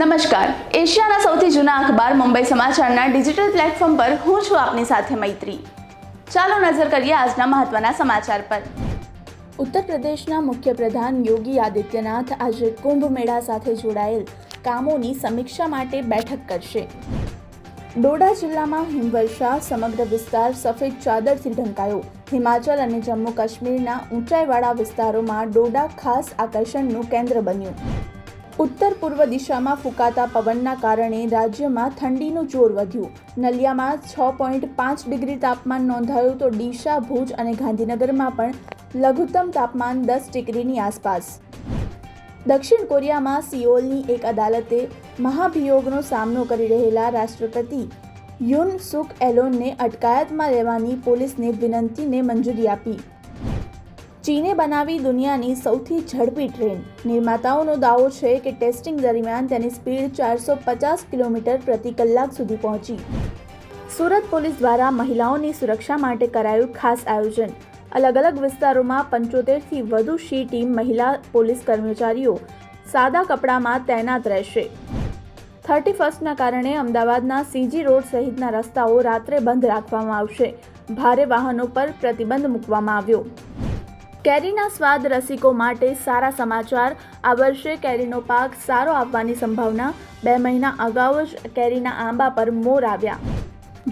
નમસ્કાર. એશિયાના સૌથી જૂના અખબાર મુંબઈ સમાચારના ડિજિટલ પ્લેટફોર્મ પર હું છું આપની સાથે મૈત્રી. ચાલો નજર કરીએ આજના મહત્વના સમાચાર પર. ઉત્તર પ્રદેશના મુખ્યપ્રધાન યોગી આદિત્યનાથ આજે કુંભ મેળા સાથે જોડાયેલ કામોની સમીક્ષા માટે બેઠક કરશે. ડોડા જિલ્લામાં હિમવર્ષા, સમગ્ર વિસ્તાર સફેદ ચાદરથી ઢંકાયો. હિમાચલ અને જમ્મુ કાશ્મીરના ઊંચાઈવાળા વિસ્તારોમાં ડોડા ખાસ આકર્ષણનું કેન્દ્ર બન્યું. ઉત્તર પૂર્વ દિશામાં ફૂંકાતા પવનના કારણે રાજ્યમાં ઠંડીનું જોર વધ્યું. નલિયામાં છ પોઈન્ટ પાંચ ડિગ્રી તાપમાન નોંધાયું તો ડીસા ભુજ અને ગાંધીનગરમાં પણ લઘુત્તમ તાપમાન દસ ડિગ્રીની આસપાસ. દક્ષિણ કોરિયામાં સિઓલની એક અદાલતે મહાભિયોગનો સામનો કરી રહેલા રાષ્ટ્રપતિ યુન સુક એલોનને અટકાયતમાં લેવાની પોલીસને વિનંતીને મંજૂરી આપી. ચીને બનાવી દુનિયાની સૌથી ઝડપી ટ્રેન. નિર્માતાઓનો દાવો છે કે ટેસ્ટિંગ દરમિયાન તેની સ્પીડ ચારસો પચાસ કિલોમીટર પ્રતિ કલાક સુધી પહોંચી. સુરત પોલીસ દ્વારા મહિલાઓની સુરક્ષા માટે કરાયું ખાસ આયોજન. અલગ અલગ વિસ્તારોમાં પંચોતેરથી વધુ શી ટીમ મહિલા પોલીસ કર્મચારીઓ સાદા કપડામાં તૈનાત રહેશે. થર્ટી ફર્સ્ટના કારણે અમદાવાદના સીજી રોડ સહિતના રસ્તાઓ રાત્રે બંધ રાખવામાં આવશે. ભારે વાહનો પર પ્રતિબંધ મૂકવામાં આવ્યો. કેરીના સ્વાદ રસિકો માટે સારા સમાચાર. આ વર્ષે કેરીનો પાક સારો આવવાની સંભાવના. બે મહિના અગાઉ જ કેરીના આંબા પર મોર આવ્યા.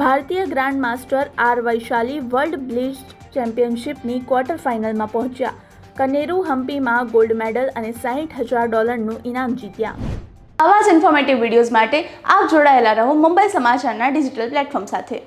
ભારતીય grand master R Vaishali world blitz ચેમ્પિયનશિપની quarter ફાઇનલમાં પહોંચ્યા. કનેરુ હમ્પીમાં ગોલ્ડ મેડલ અને સાહીઠ હજાર ડોલરનું ઇનામ જીત્યા. આવા જ ઇન્ફોર્મેટિવ વિડીયોઝ માટે આપ જોડાયેલા રહો મુંબઈ સમાચારના ડિજિટલ પ્લેટફોર્મ સાથે.